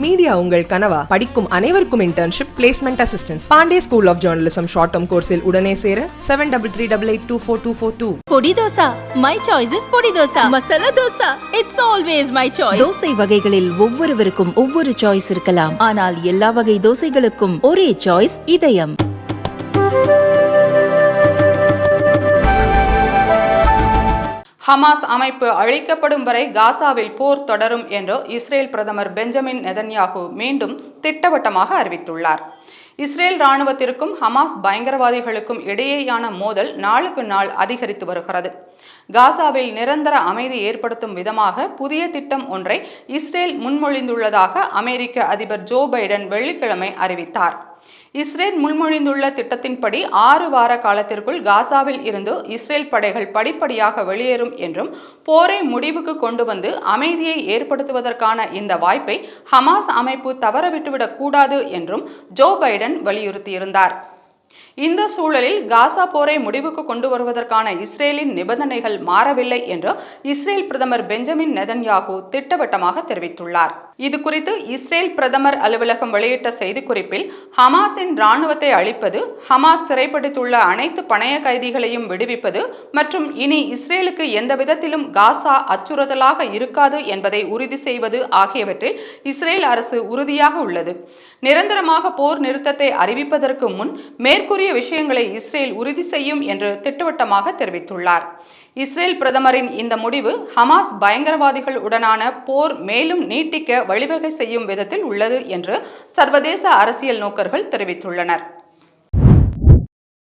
Media உங்கள் கனவா? படிக்கும் அனைவருக்கும் internship placement assistance Pandey school of journalism short term கோர்ஸில் உடனே சேர seven double three double eight two four two four two podi dosa. My choice is podi dosa. Masala dosa. It's always my choice dosa வகைகளில் ஒவ்வொருவருக்கும் ஒவ்வொரு choice இருக்கலாம். ஆனால் எல்லா வகை தோசைகளுக்கும் ஒரே சாய்ஸ் இதயம். ஹமாஸ் அமைப்பு அழிக்கப்படும் வரை காசாவில் போர் தொடரும் என்று இஸ்ரேல் பிரதமர் பெஞ்சமின் நெதன்யாகு மீண்டும் திட்டவட்டமாக அறிவித்துள்ளார். இஸ்ரேல் ராணுவத்திற்கும் ஹமாஸ் பயங்கரவாதிகளுக்கும் இடையேயான மோதல் நாளுக்கு நாள் அதிகரித்து வருகிறது. காசாவில் நிரந்தர அமைதி ஏற்படுத்தும் விதமாக புதிய திட்டம் ஒன்றை இஸ்ரேல் முன்மொழிந்துள்ளதாக அமெரிக்க அதிபர் ஜோ பைடன் வெள்ளிக்கிழமை அறிவித்தார். இஸ்ரேல் முன்மொழிந்துள்ள திட்டத்தின்படி ஆறு வார காலத்திற்குள் காசாவில் இருந்து இஸ்ரேல் படைகள் படிப்படியாக வெளியேறும் என்றும் போரை முடிவுக்கு கொண்டு வந்து அமைதியை ஏற்படுத்துவதற்கான இந்த வாய்ப்பை ஹமாஸ் அமைப்பு தவறவிட்டுவிடக் கூடாது என்றும் ஜோ பைடன் வலியுறுத்தியிருந்தார். இந்த சூழலில் காசா போரை முடிவுக்கு கொண்டு வருவதற்கான இஸ்ரேலின் நிபந்தனைகள் மாறவில்லை என்று இஸ்ரேல் பிரதமர் பெஞ்சமின் நெதன்யாகு திட்டவட்டமாக தெரிவித்துள்ளார். இது குறித்து இஸ்ரேல் பிரதமர் அலுவலகம் வெளியிட்ட செய்திக்குறிப்பில் ஹமாஸின் ராணுவத்தை அழிப்பது ஹமாஸ் சிறைப்படுத்தியுள்ள அனைத்து பணைய கைதிகளையும் விடுவிப்பது மற்றும் இனி இஸ்ரேலுக்கு எந்த விதத்திலும் காசா அச்சுறுத்தலாக இருக்காது என்பதை உறுதி செய்வது ஆகியவற்றில் இஸ்ரேல் அரசு உறுதியாக உள்ளது. நிரந்தரமாக போர் நிறுத்தத்தை அறிவிப்பதற்கு முன் மேற்கூறிய விஷயங்களை இஸ்ரேல் உறுதி செய்யும் என்று திட்டவட்டமாக தெரிவித்துள்ளார். இஸ்ரேல் பிரதமரின் இந்த முடிவு ஹமாஸ் பயங்கரவாதிகள் உடனான போர் மேலும் நீட்டிக்க வழிவகை செய்யும் விதத்தில் உள்ளது என்று சர்வதேச அரசியல் நோக்கர்கள் தெரிவித்துள்ளனர்.